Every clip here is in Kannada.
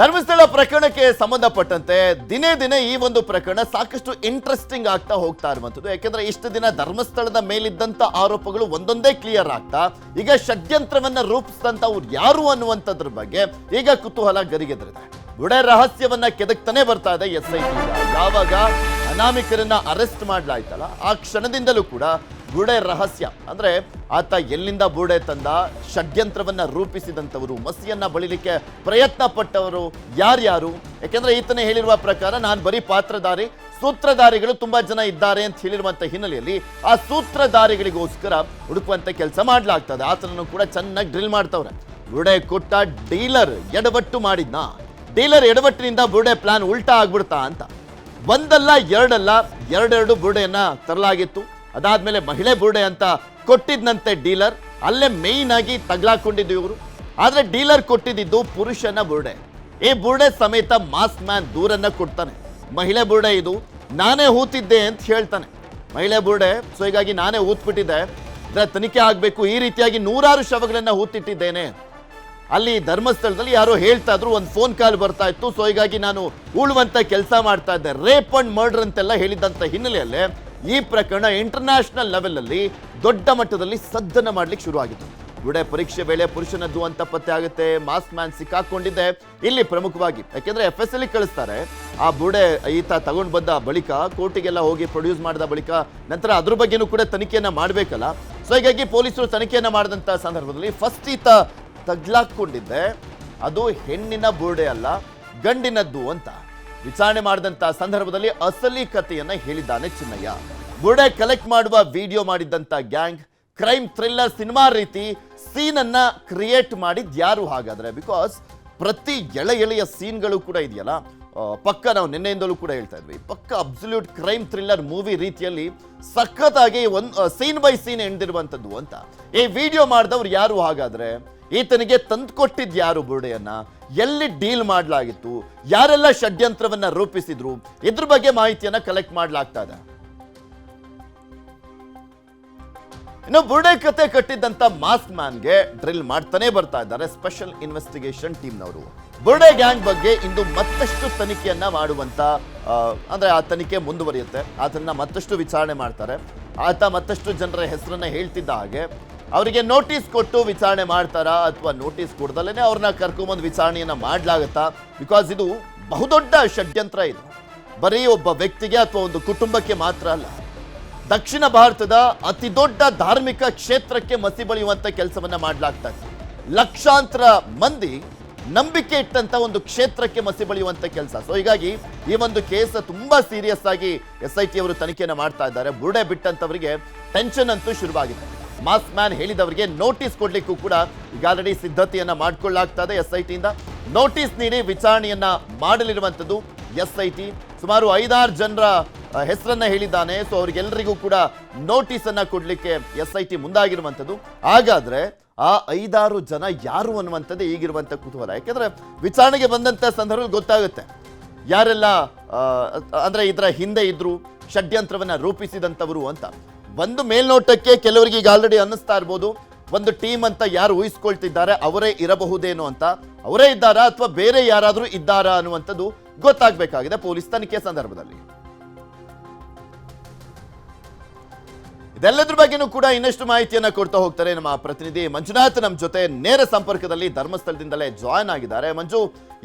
ಧರ್ಮಸ್ಥಳ ಪ್ರಕರಣಕ್ಕೆ ಸಂಬಂಧಪಟ್ಟಂತೆ ದಿನೇ ದಿನೇ ಈ ಒಂದು ಪ್ರಕರಣ ಸಾಕಷ್ಟು ಇಂಟ್ರೆಸ್ಟಿಂಗ್ ಆಗ್ತಾ ಹೋಗ್ತಾ ಇರುವಂಥದ್ದು. ಯಾಕೆಂದ್ರೆ ಇಷ್ಟು ದಿನ ಧರ್ಮಸ್ಥಳದ ಮೇಲಿದ್ದಂತ ಆರೋಪಗಳು ಒಂದೊಂದೇ ಕ್ಲಿಯರ್ ಆಗ್ತಾ, ಈಗ ಷಡ್ಯಂತ್ರವನ್ನ ರೂಪಿಸಿದಂತವ್ರು ಯಾರು ಅನ್ನುವಂಥದ್ರ ಬಗ್ಗೆ ಈಗ ಕುತೂಹಲ ಗರಿಗೆದರಿದೆ. ಬುಡ ರಹಸ್ಯವನ್ನ ಕೆದಕ್ತಾನೆ ಬರ್ತಾ ಇದೆ ಎಸ್ ಐ ಯಾವಾಗ ಅನಾಮಿಕರನ್ನ ಅರೆಸ್ಟ್ ಮಾಡ್ಲಾಯ್ತಲ್ಲ, ಆ ಕ್ಷಣದಿಂದಲೂ ಕೂಡ ಗುಡೆ ರಹಸ್ಯ. ಅಂದ್ರೆ ಆತ ಎಲ್ಲಿಂದ ಬೂಡೆ ತಂದ? ಷಡ್ಯಂತ್ರವನ್ನ ರೂಪಿಸಿದಂಥವರು, ಮಸಿಯನ್ನ ಬಳಿಲಿಕ್ಕೆ ಪ್ರಯತ್ನ ಪಟ್ಟವರು ಯಾರ್ಯಾರು? ಯಾಕೆಂದ್ರೆ ಈತನೇ ಹೇಳಿರುವ ಪ್ರಕಾರ ನಾನು ಬರೀ ಪಾತ್ರಧಾರಿ, ಸೂತ್ರಧಾರಿಗಳು ತುಂಬಾ ಜನ ಇದ್ದಾರೆ ಅಂತ ಹೇಳಿರುವಂತ ಹಿನ್ನೆಲೆಯಲ್ಲಿ ಆ ಸೂತ್ರಧಾರಿಗಳಿಗೋಸ್ಕರ ಹುಡುಕುವಂತ ಕೆಲಸ ಮಾಡಲಾಗ್ತದೆ. ಆತನನ್ನು ಕೂಡ ಚೆನ್ನಾಗಿ ಡ್ರಿಲ್ ಮಾಡ್ತವ್ರೆ. ಬುಡೆ ಕೊಟ್ಟ ಡೀಲರ್ ಎಡವಟ್ಟು ಮಾಡಿದ್ನ. ಡೀಲರ್ ಎಡವಟ್ಟಿನಿಂದ ಬುಡೆ ಪ್ಲಾನ್ ಉಲ್ಟಾ ಆಗ್ಬಿಡ್ತಾ ಅಂತ. ಒಂದಲ್ಲ, ಎರಡಲ್ಲ, ಎರಡೆರಡು ಬುರುಡೆಯನ್ನ ತರಲಾಗಿತ್ತು. ಅದಾದ್ಮೇಲೆ ಮಹಿಳೆ ಬುರುಡೆ ಅಂತ ಕೊಟ್ಟಿದ್ನಂತೆ ಡೀಲರ್, ಅಲ್ಲೇ ಮೇಯ್ನ್ ಆಗಿ ತಗ್ಲಾಕೊಂಡಿದ್ದು ಇವರು. ಆದ್ರೆ ಡೀಲರ್ ಕೊಟ್ಟಿದ್ದು ಪುರುಷನ ಬುರುಡೆ. ಈ ಬುರುಡೆ ಸಮೇತ ಮಾಸ್ ಮ್ಯಾನ್ ದೂರನ್ನ ಕೊಡ್ತಾನೆ. ಮಹಿಳೆ ಬುರುಡೆ ಇದು, ನಾನೇ ಹೂತಿದ್ದೆ ಅಂತ ಹೇಳ್ತಾನೆ. ಮಹಿಳೆ ಬುರುಡೆ ಸೊ ಹೀಗಾಗಿ ನಾನೇ ಹೂತ್ಬಿಟ್ಟಿದ್ದೆ ಇದರ ತನಿಖೆ ಆಗಬೇಕು, ಈ ರೀತಿಯಾಗಿ ನೂರಾರು ಶವಗಳನ್ನ ಹೂತಿಟ್ಟಿದ್ದೇನೆ ಅಲ್ಲಿ ಧರ್ಮಸ್ಥಳದಲ್ಲಿ ಯಾರೋ ಹೇಳ್ತಾ ಇದ್ರು, ಒಂದು ಫೋನ್ ಕಾಲ್ ಬರ್ತಾ ಇತ್ತು. ಸೊ ಹೀಗಾಗಿ ನಾನು ಉಳುವಂತ ಕೆಲಸ ಮಾಡ್ತಾ ಇದ್ದೆ. ರೇಪ್ ಅಂಡ್ ಮರ್ಡರ್ ಅಂತೆಲ್ಲ ಹೇಳಿದಂತ ಹಿನ್ನೆಲೆಯಲ್ಲೇ ಈ ಪ್ರಕರಣ ಇಂಟರ್ನ್ಯಾಷನಲ್ ಲೆವೆಲಲ್ಲಿ ದೊಡ್ಡ ಮಟ್ಟದಲ್ಲಿ ಸದ್ದನ ಮಾಡ್ಲಿಕ್ಕೆ ಶುರು ಆಗಿತ್ತು ಗುಡೆ ಪರೀಕ್ಷೆ ವೇಳೆ ಪುರುಷನದ್ದು ಅಂತ ಪತ್ತೆ ಆಗುತ್ತೆ ಮಾಸ್ ಮ್ಯಾನ್ ಸಿಕ್ಕಾಕೊಂಡಿದ್ದೆ. ಇಲ್ಲಿ ಪ್ರಮುಖವಾಗಿ, ಯಾಕೆಂದ್ರೆ ಎಫ್ ಎಸ್ ಎಲ್ ಕಳಿಸ್ತಾರೆ. ಆ ಬುಡೆ ಈತ ತಗೊಂಡು ಬಂದ ಬಳಿಕ, ಕೋರ್ಟಿಗೆಲ್ಲ ಹೋಗಿ ಪ್ರೊಡ್ಯೂಸ್ ಮಾಡಿದ ಬಳಿಕ, ನಂತರ ಅದ್ರ ಬಗ್ಗೆನೂ ಕೂಡ ತನಿಖೆಯನ್ನ ಮಾಡಬೇಕಲ್ಲ. ಸೊ ಹೀಗಾಗಿ ಪೊಲೀಸರು ತನಿಖೆಯನ್ನ ಮಾಡಿದಂತ ಸಂದರ್ಭದಲ್ಲಿ ಫಸ್ಟ್ ಈತ ತಗ್ಲಾಕೊಂಡಿದ್ದೆ. ಅದು ಹೆಣ್ಣಿನ ಬುರ್ಡೆ ಅಲ್ಲ, ಗಂಡಿನದ್ದು ಅಂತ. ವಿಚಾರಣೆ ಮಾಡಿದಂತ ಸಂದರ್ಭದಲ್ಲಿ ಅಸಲಿ ಕಥೆಯನ್ನ ಹೇಳಿದ್ದಾನೆ ಚಿನ್ನಯ್ಯ. ಬುರ್ಡೆ ಕಲೆಕ್ಟ್ ಮಾಡುವ ವಿಡಿಯೋ ಮಾಡಿದ್ದಂತ ಗ್ಯಾಂಗ್ ಕ್ರೈಮ್ ಥ್ರಿಲ್ಲರ್ ಸಿನಿಮಾ ರೀತಿ ಸೀನ್ ಅನ್ನ ಕ್ರಿಯೇಟ್ ಮಾಡಿದ್ ಯಾರು ಹಾಗಾದ್ರೆ? ಬಿಕಾಸ್ ಪ್ರತಿ ಎಳೆ ಎಳೆಯ ಸೀನ್ಗಳು ಕೂಡ ಇದೆಯಲ್ಲ. ಪಕ್ಕ ನಾವು ನಿನ್ನೆಯಿಂದಲೂ ಕೂಡ ಹೇಳ್ತಾ ಇದ್ವಿ. ಪಕ್ಕ ಅಬ್ಸಲ್ಯೂಟ್ ಕ್ರೈಮ್ ಥ್ರಿಲ್ಲರ್ ಮೂವಿ ರೀತಿಯಲ್ಲಿ ಸಖತ್ತಾಗಿ ಒಂದು ಸೀನ್ ಬೈ ಸೀನ್ ಎಂದಿರುವಂಥದ್ದು ಅಂತ. ಈ ವಿಡಿಯೋ ಮಾಡಿದವ್ರು ಯಾರು ಹಾಗಾದ್ರೆ? ಈತನಿಗೆ ತಂದುಕೊಟ್ಟಿದ್ದು ಯಾರು ಬುರುಡೆಯನ್ನ? ಎಲ್ಲಿ ಡೀಲ್ ಮಾಡಲಾಗಿತ್ತು? ಯಾರೆಲ್ಲ ಷಡ್ಯಂತ್ರವನ್ನ ರೂಪಿಸಿದ್ರು? ಇದ್ರ ಬಗ್ಗೆ ಮಾಹಿತಿಯನ್ನ ಕಲೆಕ್ಟ್ ಮಾಡಲಾಗ್ತಾ ಇದೆ. ಇನ್ನು ಬುರುಡೆ ಕತೆ ಕಟ್ಟಿದ್ದಂತ ಮಾಸ್ಕ್ ಮ್ಯಾನ್ಗೆ ಡ್ರಿಲ್ ಮಾಡ್ತಾನೆ ಬರ್ತಾ ಇದ್ದಾರೆ ಸ್ಪೆಷಲ್ ಇನ್ವೆಸ್ಟಿಗೇಷನ್ ಟೀಮ್ನವರು. ಬುರುಡೆ ಗ್ಯಾಂಗ್ ಬಗ್ಗೆ ಇಂದು ಮತ್ತಷ್ಟು ತನಿಖೆಯನ್ನ ಮಾಡುವಂತ ಅಂದ್ರೆ ಆ ತನಿಖೆ ಮುಂದುವರಿಯುತ್ತೆ. ಅದನ್ನ ಮತ್ತಷ್ಟು ವಿಚಾರಣೆ ಮಾಡ್ತಾರೆ. ಆತ ಮತ್ತಷ್ಟು ಜನರ ಹೆಸರನ್ನ ಹೇಳ್ತಿದ್ದ ಹಾಗೆ ಅವರಿಗೆ ನೋಟಿಸ್ ಕೊಟ್ಟು ವಿಚಾರಣೆ ಮಾಡ್ತಾರಾ ಅಥವಾ ನೋಟಿಸ್ ಕೊಡ್ದಲೇ ಅವ್ರನ್ನ ಕರ್ಕೊಂಬಂದು ವಿಚಾರಣೆಯನ್ನ ಮಾಡ್ಲಾಗತ್ತಾ? ಬಿಕಾಸ್ ಇದು ಬಹುದೊಡ್ಡ ಷಡ್ಯಂತ್ರ ಇದು. ಬರೀ ಒಬ್ಬ ವ್ಯಕ್ತಿಗೆ ಅಥವಾ ಒಂದು ಕುಟುಂಬಕ್ಕೆ ಮಾತ್ರ ಅಲ್ಲ. ದಕ್ಷಿಣ ಭಾರತದ ಅತಿ ದೊಡ್ಡ ಧಾರ್ಮಿಕ ಕ್ಷೇತ್ರಕ್ಕೆ ಮಸಿ ಬಳಿಯುವಂತ ಕೆಲಸವನ್ನ ಮಾಡಲಾಗ್ತಾ ಇದೆ. ಲಕ್ಷಾಂತರ ಮಂದಿ ನಂಬಿಕೆ ಇಟ್ಟಂತ ಒಂದು ಕ್ಷೇತ್ರಕ್ಕೆ ಮಸಿ ಬಳಿಯುವಂತ ಕೆಲಸ. ಸೊ ಹೀಗಾಗಿ ಈ ಒಂದು ಕೇಸ್ ತುಂಬಾ ಸೀರಿಯಸ್ ಆಗಿ ಎಸ್ ಐ ಟಿ ಅವರು ತನಿಖೆಯನ್ನು ಮಾಡ್ತಾ ಇದ್ದಾರೆ. ಬುರುಡೆ ಬಿಟ್ಟಂತವರಿಗೆ ಟೆನ್ಷನ್ ಅಂತೂ ಶುರುವಾಗಿದೆ. ಮಾಸ್ ಮ್ಯಾನ್ ಹೇಳಿದವರಿಗೆ ನೋಟಿಸ್ ಕೊಡ್ಲಿಕ್ಕೂ ಕೂಡ ಈಗಾಲ್ರೆಡಿ ಸಿದ್ಧತೆಯನ್ನ ಮಾಡಿಕೊಳ್ಳಲಾಗ್ತಾ ಇದೆ ಎಸ್ ಐ ಟಿಯಿಂದ ನೋಟಿಸ್ ನೀಡಿ ವಿಚಾರಣೆಯನ್ನ ಮಾಡಲಿರುವಂಥದ್ದು ಎಸ್ ಐ ಟಿ ಸುಮಾರು ಐದಾರು ಜನರ ಹೆಸರನ್ನ ಹೇಳಿದ್ದಾನೆ. ಸೊ ಅವ್ರಿಗೆಲ್ಲರಿಗೂ ಕೂಡ ನೋಟಿಸ್ ಅನ್ನ ಕೊಡ್ಲಿಕ್ಕೆ ಎಸ್ ಐ ಟಿ ಮುಂದಾಗಿರುವಂಥದ್ದು. ಹಾಗಾದ್ರೆ ಆ ಐದಾರು ಜನ ಯಾರು ಅನ್ನುವಂಥದ್ದೇ ಈಗಿರುವಂಥ ಕುತೂಹಲ. ಯಾಕೆಂದ್ರೆ ವಿಚಾರಣೆಗೆ ಬಂದಂತ ಸಂದರ್ಭದಲ್ಲಿ ಗೊತ್ತಾಗುತ್ತೆ. ಯಾರೆಲ್ಲ ಅಂದ್ರೆ ಇದರ ಹಿಂದೆ ಇದ್ರು, ಷಡ್ಯಂತ್ರವನ್ನ ರೂಪಿಸಿದಂಥವರು ಅಂತ. ಒಂದು ಮೇಲ್ನೋಟಕ್ಕೆ ಕೆಲವರಿಗೆ ಈಗ ಆಲ್ರೆಡಿ ಅನ್ನಿಸ್ತಾ ಇರ್ಬೋದು. ಒಂದು ಟೀಮ್ ಅಂತ ಯಾರು ಊಹಿಸ್ಕೊಳ್ತಿದ್ದಾರೆ, ಅವರೇ ಇರಬಹುದೇನೋ ಅಂತ. ಅವರೇ ಇದ್ದಾರಾ ಅಥವಾ ಬೇರೆ ಯಾರಾದರೂ ಇದ್ದಾರಾ ಅನ್ನುವಂಥದ್ದು ಗೊತ್ತಾಗಬೇಕಾಗಿದೆ ಪೊಲೀಸ್ ತನಿಖೆ ಸಂದರ್ಭದಲ್ಲಿ. ಇದೆಲ್ಲದ್ರ ಬಗ್ಗೆನೂ ಕೂಡ ಇನ್ನಷ್ಟು ಮಾಹಿತಿಯನ್ನ ಕೊಡ್ತಾ ಹೋಗ್ತಾರೆ ನಮ್ಮ ಪ್ರತಿನಿಧಿ ಮಂಜುನಾಥ್. ನಮ್ಮ ಜೊತೆ ನೇರ ಸಂಪರ್ಕದಲ್ಲಿ ಧರ್ಮಸ್ಥಳದಿಂದಲೇ ಜಾಯ್ನ್ ಆಗಿದ್ದಾರೆ. ಮಂಜು,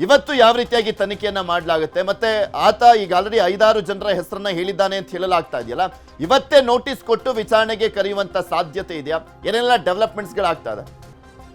ಇವತ್ತು ಯಾವ ರೀತಿಯಾಗಿ ತನಿಖೆಯನ್ನ ಮಾಡಲಾಗುತ್ತೆ? ಮತ್ತೆ ಆತ ಈಗ ಆಲ್ರೆಡಿ ಐದಾರು ಜನರ ಹೆಸರನ್ನ ಹೇಳಿದ್ದಾನೆ ಅಂತ ಹೇಳಲಾಗ್ತಾ ಇದೆಯಲ್ಲ, ಇವತ್ತೇ ನೋಟಿಸ್ ಕೊಟ್ಟು ವಿಚಾರಣೆಗೆ ಕರೆಯುವಂತ ಸಾಧ್ಯತೆ ಇದೆಯಾ? ಏನೆಲ್ಲ ಡೆವಲಪ್ಮೆಂಟ್ಸ್ಗಳಾಗ್ತಾ ಇದೆ?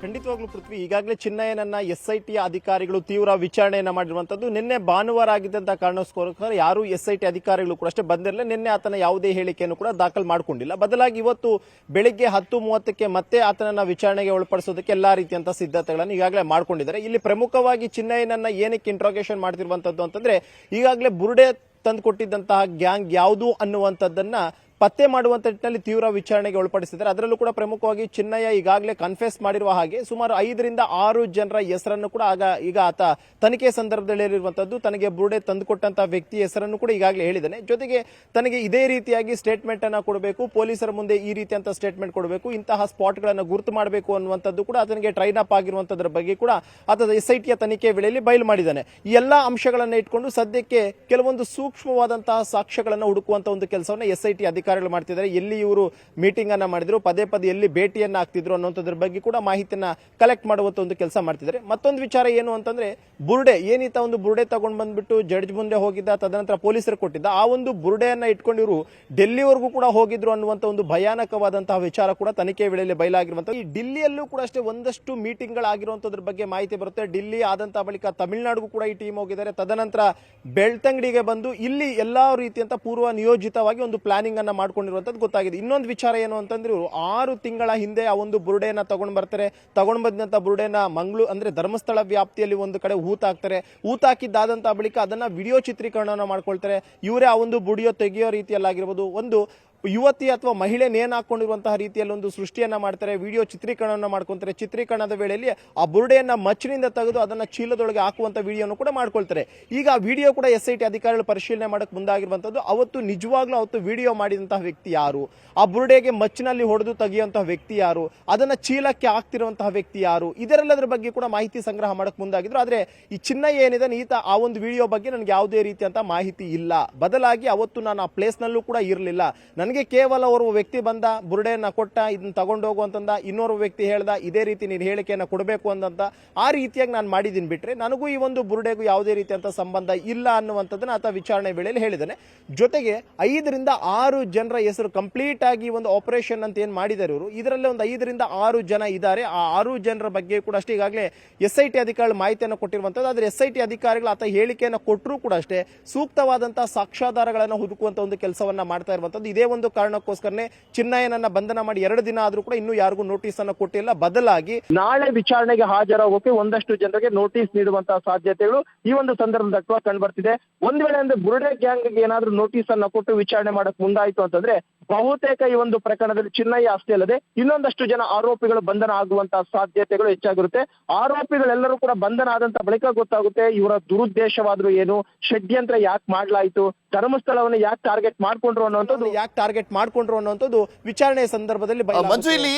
ಖಂಡಿತವಾಗ್ಲೂ ಪೃಥ್ವಿ, ಈಗಾಗಲೇ ಚಿನ್ನಯ್ಯನನ್ನ ಎಸ್ ಐ ಟಿ ಅಧಿಕಾರಿಗಳು ತೀವ್ರ ವಿಚಾರಣೆಯನ್ನ ಮಾಡಿರುವಂತದ್ದು ನಿನ್ನೆ ಭಾನುವಾರ ಆಗಿದ್ದಂತ ಕಾರಣಕ್ಕೋಸ್ಕರ ಯಾರು ಎಸ್ ಐ ಟಿ ಅಧಿಕಾರಿಗಳು ಕೂಡ ಅಷ್ಟೇ ಬಂದಿರಲಿಲ್ಲ. ನಿನ್ನೆ ಆತನ ಯಾವುದೇ ಹೇಳಿಕೆಯನ್ನು ಕೂಡ ದಾಖಲು ಮಾಡಿಕೊಂಡಿಲ್ಲ. ಬದಲಾಗಿ ಇವತ್ತು ಬೆಳಿಗ್ಗೆ ಹತ್ತು ಮೂವತ್ತಕ್ಕೆ ಮತ್ತೆ ಆತನನ್ನ ವಿಚಾರಣೆಗೆ ಒಳಪಡಿಸೋದಕ್ಕೆ ಎಲ್ಲಾ ರೀತಿಯಂತ ಸಿದ್ಧತೆಗಳನ್ನು ಈಗಾಗಲೇ ಮಾಡ್ಕೊಂಡಿದ್ದಾರೆ. ಇಲ್ಲಿ ಪ್ರಮುಖವಾಗಿ ಚಿನ್ನಯ್ಯನನ್ನ ಏನಕ್ಕೆ ಇಂಟ್ರೋಗೇಷನ್ ಮಾಡ್ತಿರುವಂತದ್ದು ಅಂತಂದ್ರೆ, ಈಗಾಗಲೇ ಬುರುಡೆ ತಂದು ಕೊಟ್ಟಿದ್ದಂತಹ ಗ್ಯಾಂಗ್ ಯಾವುದು ಅನ್ನುವಂಥದ್ದನ್ನ ಪತ್ತೆ ಮಾಡುವಂತ ನಿಟ್ಟಿನಲ್ಲಿ ತೀವ್ರ ವಿಚಾರಣೆಗೆ ಒಳಪಡಿಸಿದ್ದಾರೆ. ಅದರಲ್ಲೂ ಕೂಡ ಪ್ರಮುಖವಾಗಿ ಚಿನ್ನಯ್ಯ ಈಗಾಗಲೇ ಕನ್ಫೆಸ್ ಮಾಡಿರುವ ಹಾಗೆ ಸುಮಾರು ಐದರಿಂದ ಆರು ಜನರ ಹೆಸರನ್ನು ಕೂಡ ಆಗ ಈಗ ಆತ ತನಿಖೆ ಸಂದರ್ಭದಲ್ಲಿ ಹೇಳಿರುವಂತದ್ದು, ತನಗೆ ಬುರುಡೆ ತಂದುಕೊಟ್ಟಂತ ವ್ಯಕ್ತಿ ಹೆಸರನ್ನು ಕೂಡ ಈಗಾಗಲೇ ಹೇಳಿದ್ದಾನೆ. ಜೊತೆಗೆ ತನಗೆ ಇದೇ ರೀತಿಯಾಗಿ ಸ್ಟೇಟ್ಮೆಂಟ್ ಅನ್ನ ಕೊಡಬೇಕು, ಪೊಲೀಸರ ಮುಂದೆ ಈ ರೀತಿಯಂತ ಸ್ಟೇಟ್ಮೆಂಟ್ ಕೊಡಬೇಕು, ಇಂತಹ ಸ್ಪಾಟ್ ಗಳನ್ನ ಗುರುತು ಮಾಡಬೇಕು ಅನ್ನುವಂಥದ್ದು ಕೂಡ ಆತನಿಗೆ ಟ್ರೈನ್ ಅಪ್ ಆಗಿರುವಂತದ್ರ ಬಗ್ಗೆ ಕೂಡ ಆತ ಎಸ್ ಐ ಟಿಯ ತನಿಖೆ ವೇಳೆಯಲ್ಲಿ ಬಯಲು ಮಾಡಿದ್ದಾನೆ. ಈ ಎಲ್ಲಾ ಅಂಶಗಳನ್ನ ಇಟ್ಕೊಂಡು ಸದ್ಯಕ್ಕೆ ಕೆಲವೊಂದು ಸೂಕ್ಷ್ಮವಾದಂತಹ ಸಾಕ್ಷ್ಯಗಳನ್ನು ಹುಡುಕುವಂತ ಒಂದು ಕೆಲಸವನ್ನು ಎಸ್ಐಟಿ ಅಧಿಕಾರಿ ಅಧಿಕಾರಿಗಳು ಮಾಡ್ತಿದ್ದಾರೆ. ಎಲ್ಲಿ ಇವರು ಮೀಟಿಂಗ್ ಅನ್ನ ಮಾಡಿದ್ರು, ಪದೇ ಪದೇ ಎಲ್ಲಿ ಭೇಟಿಯನ್ನ ಆಗ್ತಿದ್ರು ಅನ್ನೋಂಥದ್ರ ಬಗ್ಗೆ ಕೂಡ ಮಾಹಿತಿಯನ್ನ ಕಲೆಕ್ಟ್ ಮಾಡುವಂತ ಒಂದು ಕೆಲಸ ಮಾಡ್ತಿದ್ದಾರೆ. ಮತ್ತೊಂದು ವಿಚಾರ ಏನು ಅಂತಂದ್ರೆ, ಬುರುಡೆ, ಏನಿತ ಒಂದು ಬುರುಡೆ ತಗೊಂಡ್ ಬಂದ್ಬಿಟ್ಟು ಜಡ್ಜ್ ಮುಂದೆ ಹೋಗಿದ್ದ, ತದನಂತರ ಪೊಲೀಸರು ಕೊಟ್ಟಿದ್ದ, ಆ ಒಂದು ಬುರುಡೆಯನ್ನ ಇಟ್ಕೊಂಡು ಇವರು ಡೆಲ್ಲಿವರೆಗೂ ಕೂಡ ಹೋಗಿದ್ರು ಅನ್ನುವಂತ ಒಂದು ಭಯಾನಕವಾದಂತಹ ವಿಚಾರ ಕೂಡ ತನಿಖೆ ವೇಳೆಯಲ್ಲಿ ಬಯಲಾಗಿರುವಂತಹ ಈ ಡಿಲ್ಲಿಯಲ್ಲೂ ಕೂಡ ಅಷ್ಟೇ ಒಂದಷ್ಟು ಮೀಟಿಂಗ್ ಗಳಾಗಿರುವಂತದ್ರ ಬಗ್ಗೆ ಮಾಹಿತಿ ಬರುತ್ತೆ. ಡೆಲ್ಲಿ ಆದಂತಹ ಬಳಿಕ ತಮಿಳುನಾಡಿಗೂ ಕೂಡ ಈ ಟೀಮ್ ಹೋಗಿದ್ದಾರೆ. ತದನಂತರ ಬೆಳ್ತಂಗಡಿಗೆ ಬಂದು ಇಲ್ಲಿ ಎಲ್ಲಾ ರೀತಿಯಂತ ಪೂರ್ವ ನಿಯೋಜಿತವಾಗಿ ಒಂದು ಪ್ಲಾನಿಂಗ್ ಅನ್ನ ಮಾಡ್ಕೊಂಡಿರುವಂತದ್ದು ಗೊತ್ತಾಗಿದೆ. ಇನ್ನೊಂದು ವಿಚಾರ ಏನು ಅಂತಂದ್ರೆ ಇವರು ಆರು ತಿಂಗಳ ಹಿಂದೆ ಆ ಒಂದು ಬುರುಡೆಯನ್ನ ತಗೊಂಡು ಬರ್ತಾರೆ. ತಗೊಂಡು ಬಂದಂಥ ಬುರುಡೆನ ಮಂಗಳೂರು ಅಂದ್ರೆ ಧರ್ಮಸ್ಥಳ ವ್ಯಾಪ್ತಿಯಲ್ಲಿ ಒಂದು ಕಡೆ ಹೂತಾಕ್ತಾರೆ ಹೂತಾಕಿದ್ದಾದಂಥ ಬಳಿಕ ಅದನ್ನ ವಿಡಿಯೋ ಚಿತ್ರೀಕರಣವನ್ನ ಮಾಡ್ಕೊಳ್ತಾರೆ. ಇವರೇ ಆ ಒಂದು ಬುಡಿಯೋ ತೆಗೆಯೋ ರೀತಿಯಲ್ಲಾಗಿರ್ಬೋದು. ಒಂದು ಯುವತಿ ಅಥವಾ ಮಹಿಳೆ ನೇಣು ಹಾಕೊಂಡಿರುವಂತಹ ರೀತಿಯಲ್ಲಿ ಒಂದು ಸೃಷ್ಟಿಯನ್ನ ಮಾಡ್ತಾರೆ, ವಿಡಿಯೋ ಚಿತ್ರೀಕರಣವನ್ನ ಮಾಡ್ಕೊಂತಾರೆ, ಚಿತ್ರೀಕರಣದ ವೇಳೆಯಲ್ಲಿ ಆ ಬುರುಡೆಯನ್ನ ಮಚ್ಚಿನಿಂದ ತೆಗೆದು ಅದನ್ನ ಚೀಲದೊಳಗೆ ಹಾಕುವಂತ ವಿಡಿಯೋನು ಕೂಡ ಮಾಡ್ಕೊಳ್ತಾರೆ. ಈಗ ಆ ವಿಡಿಯೋ ಕೂಡ ಎಸ್ ಐ ಟಿ ಅಧಿಕಾರಿಗಳು ಪರಿಶೀಲನೆ ಮಾಡಕ್ ಮುಂದಾಗಿರುವಂತದ್ದು ಅವತ್ತು ನಿಜವಾಗ್ಲೂ ಅವತ್ತು ವಿಡಿಯೋ ಮಾಡಿದಂತಹ ವ್ಯಕ್ತಿ ಯಾರು? ಆ ಬುರುಡೆಗೆ ಮಚ್ಚಿನಲ್ಲಿ ಹೊಡೆದು ತೆಗೆಯುವಂತಹ ವ್ಯಕ್ತಿ ಯಾರು? ಅದನ್ನ ಚೀಲಕ್ಕೆ ಹಾಕ್ತಿರುವಂತಹ ವ್ಯಕ್ತಿ ಯಾರು? ಇದರೆಲ್ಲದರ ಬಗ್ಗೆ ಕೂಡ ಮಾಹಿತಿ ಸಂಗ್ರಹ ಮಾಡಕ್ ಮುಂದಾಗಿದ್ರು. ಆದ್ರೆ ಈ ಚಿನ್ನ ಏನಿದೆ ಈತ ಆ ಒಂದು ವಿಡಿಯೋ ಬಗ್ಗೆ ನನಗೆ ಯಾವುದೇ ರೀತಿಯಂತ ಮಾಹಿತಿ ಇಲ್ಲ. ಬದಲಾಗಿ ಅವತ್ತು ನಾನು ಆ ಪ್ಲೇಸ್ನಲ್ಲೂ ಕೂಡ ಇರಲಿಲ್ಲ. ನನಗೆ ಕೇವಲ ಓರ್ವ ವ್ಯಕ್ತಿ ಬಂದ, ಬುರುಡೆಯನ್ನು ಕೊಟ್ಟ, ಇದನ್ನ ತಗೊಂಡೋಗು ಅಂತಂದ, ಇನ್ನೋರ್ವ ವ್ಯಕ್ತಿ ಹೇಳ್ದ, ಇದೇ ರೀತಿ ನೀನು ಹೇಳಿಕೆಯನ್ನು ಕೊಡಬೇಕು ಅಂತಂತ ಆ ರೀತಿಯಾಗಿ ನಾನು ಮಾಡಿದ್ದೀನಿ ಬಿಟ್ಟರೆ ನನಗೂ ಈ ಒಂದು ಬುರುಡೆಗೂ ಯಾವುದೇ ರೀತಿಯಂಥ ಸಂಬಂಧ ಇಲ್ಲ ಅನ್ನುವಂಥದ್ದನ್ನು ಆತ ವಿಚಾರಣೆ ವೇಳೆಯಲ್ಲಿ ಹೇಳಿದ್ದಾನೆ ಜೊತೆಗೆ ಐದರಿಂದ ಆರು ಜನರ ಹೆಸರು ಕಂಪ್ಲೀಟ್ ಆಗಿ ಒಂದು ಆಪರೇಷನ್ ಅಂತ ಏನು ಮಾಡಿದ್ದಾರೆ ಇವರು? ಇದರಲ್ಲಿ ಒಂದು ಐದರಿಂದ ಆರು ಜನ ಇದ್ದಾರೆ ಆ ಆರು ಜನರ ಬಗ್ಗೆ ಕೂಡ ಅಷ್ಟೇ ಈಗಾಗಲೇ ಎಸ್ ಐ ಟಿ ಅಧಿಕಾರಿಗಳು ಮಾಹಿತಿಯನ್ನು ಕೊಟ್ಟಿರುವಂಥದ್ದು. ಆದರೆ ಎಸ್ ಐ ಟಿ ಅಧಿಕಾರಿಗಳು ಆತ ಹೇಳಿಕೆಯನ್ನು ಕೊಟ್ಟರೂ ಕೂಡ ಅಷ್ಟೇ ಸೂಕ್ತವಾದಂತಹ ಸಾಕ್ಷ್ಯಾಧಾರಗಳನ್ನು ಹುಡುಕುವಂತ ಒಂದು ಕೆಲಸವನ್ನ ಮಾಡ್ತಾ ಇರುವಂಥದ್ದು. ಇದೇ ಒಂದು ಕಾರಣಕ್ಕೋಸ್ಕರನೇ ಚಿನ್ನಯ್ಯನನ್ನ ಬಂಧನ ಮಾಡಿ ಎರಡು ದಿನ ಆದ್ರೂ ಕೂಡ ಇನ್ನೂ ಯಾರಿಗೂ ನೋಟಿಸ್ ಅನ್ನು ಕೊಟ್ಟಿಲ್ಲ. ಬದಲಾಗಿ ನಾಳೆ ವಿಚಾರಣೆಗೆ ಹಾಜರಾಗೋಕೆ ಒಂದಷ್ಟು ಜನರಿಗೆ ನೋಟಿಸ್ ನೀಡುವಂತಹ ಸಾಧ್ಯತೆಗಳು ಈ ಒಂದು ಸಂದರ್ಭದಲ್ಲಿ ಅಥವಾ ಕಂಡು ಬರ್ತಿದೆ ಒಂದ್ ವೇಳೆ ಅಂದ್ರೆ ಬುರುಡೆ ಗ್ಯಾಂಗ್ ಏನಾದ್ರೂ ನೋಟಿಸ್ ಅನ್ನ ಕೊಟ್ಟು ವಿಚಾರಣೆ ಮಾಡಕ್ ಮುಂದಾಯ್ತು ಅಂತಂದ್ರೆ ಬಹುತೇಕ ಈ ಒಂದು ಪ್ರಕರಣದಲ್ಲಿ ಚಿನ್ನಯ್ಯ ಅಷ್ಟೇ ಅಲ್ಲದೆ ಇನ್ನೊಂದಷ್ಟು ಜನ ಆರೋಪಿಗಳು ಬಂಧನ ಆಗುವಂತಹ ಸಾಧ್ಯತೆಗಳು ಹೆಚ್ಚಾಗಿರುತ್ತೆ. ಆರೋಪಿಗಳೆಲ್ಲರೂ ಕೂಡ ಬಂಧನ ಆದಂತ ಬಳಿಕ ಗೊತ್ತಾಗುತ್ತೆ, ಇವರ ದುರುದ್ದೇಶವಾದ್ರೂ ಏನು, ಷಡ್ಯಂತ್ರ ಯಾಕೆ ಮಾಡ್ಲಾಯ್ತು ಧರ್ಮಸ್ಥಳವನ್ನು ಯಾಕೆ ಟಾರ್ಗೆಟ್ ಮಾಡ್ಕೊಂಡ್ರು ಅನ್ನೋದು ಯಾಕೆ ಟಾರ್ಗೆಟ್ ಮಾಡ್ಕೊಂಡ್ರು ಅನ್ನೋದು ವಿಚಾರಣೆ ಸಂದರ್ಭದಲ್ಲಿ ಆ, ಮಂಜು ಇಲ್ಲಿ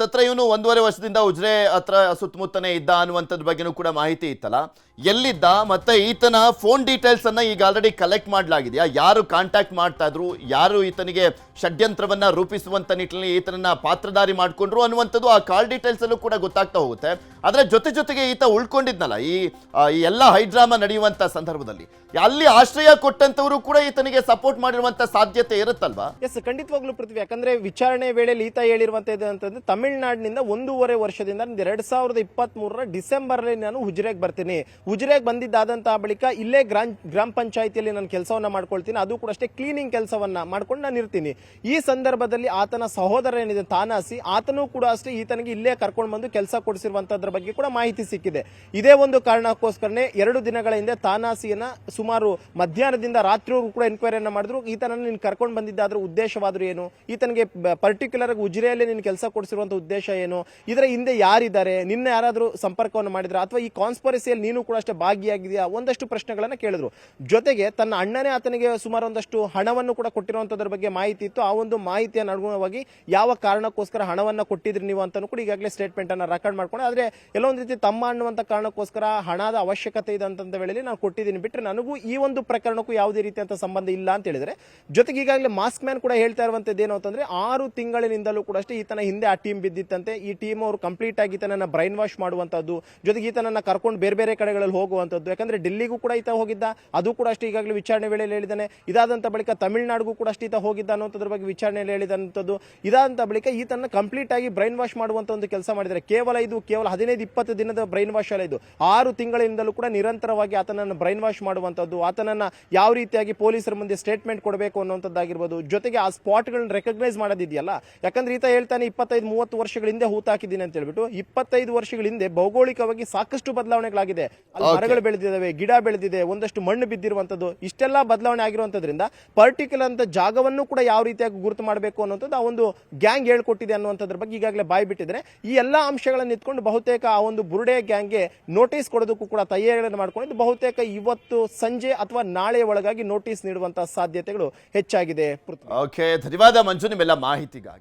ಹತ್ರ ಇವನು ಒಂದೂವರೆ ವರ್ಷದಿಂದ ಉಜ್ರೆ ಹತ್ರ ಸುತ್ತಮುತ್ತನೇ ಇದ್ದ ಅನ್ನುವಂಥದ್ರ ಬಗ್ಗೆನೂ ಕೂಡ ಮಾಹಿತಿ ಇತ್ತಲ್ಲ? ಎಲ್ಲಿದ್ದ ಮತ್ತೆ ಈತನ ಫೋನ್ ಡೀಟೇಲ್ಸ್ ಅನ್ನ ಈಗ ಆಲ್ರೆಡಿ ಕಲೆಕ್ಟ್ ಮಾಡಲಾಗಿದೆಯಾ? ಯಾರು ಕಾಂಟ್ಯಾಕ್ಟ್ ಮಾಡ್ತಾ ಇದ್ರು? ಯಾರು ಈತನಿಗೆ ಷಡ್ಯಂತ್ರವನ್ನ ರೂಪಿಸುವಂತ ನಿಟ್ಟಿನಲ್ಲಿ ಈತನನ್ನ ಪಾತ್ರಧಾರಿ ಮಾಡ್ಕೊಂಡ್ರು ಅನ್ನುವಂಥದ್ದು ಆ ಕಾಲ್ ಡೀಟೇಲ್ಸ್ ಅಲ್ಲೂ ಕೂಡ ಗೊತ್ತಾಗ್ತಾ ಹೋಗುತ್ತೆ. ಅದರ ಜೊತೆ ಜೊತೆಗೆ ಈತ ಉಳ್ಕೊಂಡಿದ್ನಲ್ಲ ಈ ಎಲ್ಲಾ ಈ ಎಲ್ಲ ಹೈಡ್ರಾಮಾ ನಡೆಯುವಂತ ಸಂದರ್ಭದಲ್ಲಿ. ಅಲ್ಲಿ ಆಶ್ರಯ ಕೊಟ್ಟಂತವರು ಕೂಡ ಈತನಿಗೆ ಸಪೋರ್ಟ್ ಮಾಡಿರುವಂತ ಸಾಧ್ಯತೆ ಇರುತ್ತಲ್ವಾ? ಎಸ್ ಖಂಡಿತವಾಗ್ಲೂ ಪೃಥ್ವಿ. ಯಾಕಂದ್ರೆ ವಿಚಾರಣೆ ವೇಳೆ ಈತ ಹೇಳಿರುವಂತದ್ದು ಅಂತಂದ್ರೆ ತಮಿಳುನಾಡಿನಿಂದ ಒಂದೂವರೆ ವರ್ಷದಿಂದ ಎರಡ್ ಸಾವಿರದ ಇಪ್ಪತ್ತ್ ಮೂರರ ಡಿಸೆಂಬರ್ ನಾನು ಹುಜ್ರೆಗೆ ಬರ್ತೀನಿ. ಉಜಿರೆಗೆ ಬಂದಿದ್ದಾದಂತಹ ಬಳಿಕ ಇಲ್ಲೇ ಗ್ರಾಮ ಗ್ರಾಮ ಪಂಚಾಯತಿಯಲ್ಲಿ ನಾನು ಕೆಲಸವನ್ನ ಮಾಡ್ಕೊಳ್ತೀನಿ. ಅದು ಕೂಡ ಅಷ್ಟೇ ಕ್ಲೀನಿಂಗ್ ಕೆಲಸವನ್ನ ಮಾಡ್ಕೊಂಡು ನಾನು ಇರ್ತೀನಿ. ಈ ಸಂದರ್ಭದಲ್ಲಿ ಆತನ ಸಹೋದರ ಏನಿದೆ, ತಾನಾಸಿ, ಆತನೂ ಕೂಡ ಅಷ್ಟೇ ಈತನಿಗೆ ಇಲ್ಲೇ ಕರ್ಕೊಂಡು ಬಂದು ಕೆಲಸ ಕೊಡಿಸಿರುವಂತದ್ರ ಬಗ್ಗೆ ಕೂಡ ಮಾಹಿತಿ ಸಿಕ್ಕಿದೆ. ಇದೇ ಒಂದು ಕಾರಣಕ್ಕೋಸ್ಕರನೇ ಎರಡು ದಿನಗಳ ಹಿಂದೆ ತಾನಾಸಿಯನ್ನ ಸುಮಾರು ಮಧ್ಯಾಹ್ನದಿಂದ ರಾತ್ರಿವರೆಗೂ ಕೂಡ ಎನ್ಕ್ವೈರಿಯನ್ನು ಮಾಡಿದ್ರು. ಈತನನ್ನು ನೀನು ಕರ್ಕೊಂಡು ಬಂದಿದ್ದಾದ್ರೂ ಉದ್ದೇಶವಾದರೂ ಏನು? ಈತನಿಗೆ ಪರ್ಟಿಕ್ಯುಲರ್ ಆಗಿ ಉಜಿರೆಯಲ್ಲಿ ನೀನು ಕೆಲಸ ಕೊಡಿಸಿರುವಂಥ ಉದ್ದೇಶ ಏನು? ಇದರ ಹಿಂದೆ ಯಾರಿದ್ದಾರೆ? ನಿನ್ನ ಯಾರಾದರೂ ಸಂಪರ್ಕವನ್ನು ಮಾಡಿದ್ರು? ಅಥವಾ ಈ ಕಾನ್ಸ್ಪರಸಿಯಲ್ಲಿ ನೀನು ಕೂಡ ಅಷ್ಟೇ ಭಾಗಿಯಾಗಿದೆಯಾ? ಒಂದಷ್ಟು ಪ್ರಶ್ನೆಗಳನ್ನು ಕೇಳಿದ್ರು. ಜೊತೆಗೆ ತನ್ನ ಅಣ್ಣನೇ ಆತನಿಗೆ ಸುಮಾರು ಒಂದಷ್ಟು ಹಣವನ್ನು ಕೂಡ ಕೊಟ್ಟಿರುವಂಥದ್ರ ಬಗ್ಗೆ ಮಾಹಿತಿ ಇತ್ತು. ಆ ಒಂದು ಮಾಹಿತಿಯನ್ನು ಅನುಗುಣವಾಗಿ ಯಾವ ಕಾರಣಕ್ಕೋಸ್ಕರ ಹಣವನ್ನ ಕೊಟ್ಟಿದ್ರಿ ನೀವು ಅಂತಲೂ ಕೂಡ ಈಗಾಗಲೇ ಸ್ಟೇಟ್ಮೆಂಟ್ ಅನ್ನ ರೆಕಾರ್ಡ್ ಮಾಡ್ಕೊಂಡು. ಆದ್ರೆ ಎಲ್ಲೋ ಒಂದು ರೀತಿ ತಮ್ಮ ಅನ್ನುವಂಥ ಕಾರಣಕ್ಕೋಸ್ಕರ ಹಣದ ಅವಶ್ಯಕತೆ ಇದೆ ಅಂತಂದ ವೇಳೆಯಲ್ಲಿ ನಾನು ಕೊಟ್ಟಿದ್ದೀನಿ. ಬಿಟ್ಟರೆ ನನಗೂ ಈ ಒಂದು ಪ್ರಕರಣಕ್ಕೂ ಯಾವುದೇ ರೀತಿಯಂತ ಸಂಬಂಧ ಇಲ್ಲ ಅಂತ ಹೇಳಿದ್ರೆ, ಜೊತೆಗೆ ಈಗಾಗಲೇ ಮಾಸ್ಕ್ ಮ್ಯಾನ್ ಕೂಡ ಹೇಳ್ತಾ ಇರುವಂತದ್ದು ಏನು ಅಂತಂದ್ರೆ, ಆರು ತಿಂಗಳಿನಿಂದಲೂ ಕೂಡ ಅಷ್ಟೇ ಈತನ ಹಿಂದೆ ಆ ಟೀಮ್ ಬಿದ್ದಿತ್ತಂತೆ. ಈ ಟೀಮ್ ಅವರು ಕಂಪ್ಲೀಟ್ ಆಗಿ ಈತನನ್ನ ಬ್ರೈನ್ ವಾಶ್ ಮಾಡುವಂತದ್ದು ಜೊತೆಗೆ ಈತನನ್ನ ಕರ್ಕೊಂಡು ಬೇರೆ ಬೇರೆ ಕಡೆಗಳಲ್ಲಿ ಹೋಗುವಂಥದ್ದು ಯಾಕಂದ್ರೆ ಡೆಲ್ಲಿಗೂ ಕೂಡ ಈತ ಹೋಗಿದ್ದ, ಅದು ಕೂಡ ಅಷ್ಟೇ ಈಗಾಗಲೇ ವಿಚಾರಣೆ ವೇಳೆಯಲ್ಲಿ ಹೇಳಿದ್ದಾನೆ. ಇದಾದಂತ ಬಳಿಕ ತಮಿಳುನಾಡಿಗೂ ಕೂಡ ಅಷ್ಟೇ ಈತ ಹೋಗಿದ್ದ ಅನ್ನೋದ್ರ ಬಗ್ಗೆ ವಿಚಾರಣೆಯಲ್ಲಿ ಹೇಳಿದಂಥದ್ದು. ಇದಾದಂತ ಬಳಿಕ ಈತನ ಕಂಪ್ಲೀಟ್ ಆಗಿ ಬ್ರೈನ್ ವಾಶ್ ಮಾಡುವಂತ ಒಂದು ಕೆಲಸ ಮಾಡಿದರೆ ಕೇವಲ ಇದು, ಕೇವಲ ಹದಿನೈದು, ಇಪ್ಪತ್ತು ದಿನದ ಬ್ರೈನ್ ವಾಶ್ ಅಲ್ಲ ಇದು. ಆರು ತಿಂಗಳಿಂದಲೂ ಕೂಡ ನಿರಂತರವಾಗಿ ಆತನನ್ನು ಬ್ರೈನ್ ವಾಶ್ ಮಾಡುವಂತದ್ದು ಆತನನ್ನ ಯಾವ ರೀತಿಯಾಗಿ ಪೊಲೀಸರ ಮುಂದೆ ಸ್ಟೇಟ್ಮೆಂಟ್ ಕೊಡಬೇಕು ಅನ್ನುವಂಥದ್ದಾಗಿರ್ಬೋದು. ಜೊತೆಗೆ ಆ ಸ್ಪಾಟ್ಗಳನ್ನ ರೆಕಗ್ನೈಸ್ ಮಾಡೋದಿದೆಯಲ್ಲ? ಯಾಕಂದ್ರೆ ಈತ ಹೇಳ್ತಾನೆ ಇಪ್ಪತ್ತೈದು ಮೂವತ್ತು ವರ್ಷಗಳ ಹಿಂದೆ ಹೂತ್ ಹಾಕಿದ್ದೀನಿ ಅಂತ ಹೇಳ್ಬಿಟ್ಟು ಇಪ್ಪತ್ತೈದು ವರ್ಷಗಳ ಹಿಂದೆ ಭೌಗೋಳಿಕವಾಗಿ ಸಾಕಷ್ಟು ಬದಲಾವಣೆಗಳಾಗಿದೆ. ಅಲ್ಲಿ. ಮರಗಳು ಬೆಳೆದಿದ್ದಾವೆ ಗಿಡ ಬೆಳೆದಿದೆ ಒಂದಷ್ಟು ಮಣ್ಣು ಬಿದ್ದಿರುವಂತದ್ದು ಇಷ್ಟೆಲ್ಲ ಬದಲಾವಣೆ ಆಗಿರುವಂತದ್ರಿಂದ ಪರ್ಟಿಕ್ಯುಲರ್ ಅಂತ ಜಾಗವನ್ನು ಕೂಡ ಯಾವ ರೀತಿಯಾಗಿ ಗುರುತು ಮಾಡಬೇಕು ಅನ್ನೋಂಥದ್ದು ಆ ಒಂದು ಗ್ಯಾಂಗ್ ಹೇಳ್ಕೊಟ್ಟಿದೆ ಅನ್ನುವಂಥದ್ರ ಬಗ್ಗೆ ಈಗಾಗಲೇ ಬಾಯಿ ಬಿಟ್ಟಿದ್ರೆ ಈ ಎಲ್ಲಾ ಅಂಶಗಳನ್ನ ಇಟ್ಕೊಂಡು ಬಹುತೇಕ ಆ ಒಂದು ಬುರುಡೆ ಗ್ಯಾಂಗ್ಗೆ ನೋಟಿಸ್ ಕೊಡೋದಕ್ಕೂ ಕೂಡ ತಯಾರಿಗಳನ್ನು ಮಾಡ್ಕೊಂಡಿದ್ದು ಬಹುತೇಕ ಇವತ್ತು ಸಂಜೆ ಅಥವಾ ನಾಳೆ ಒಳಗಾಗಿ ನೋಟಿಸ್ ನೀಡುವಂತಹ ಸಾಧ್ಯತೆಗಳು ಹೆಚ್ಚಾಗಿದೆ ಓಕೆ ಧನ್ಯವಾದ ಮಂಜು ನಿಮ್ಮೆಲ್ಲ ಮಾಹಿತಿಗಾಗಿ.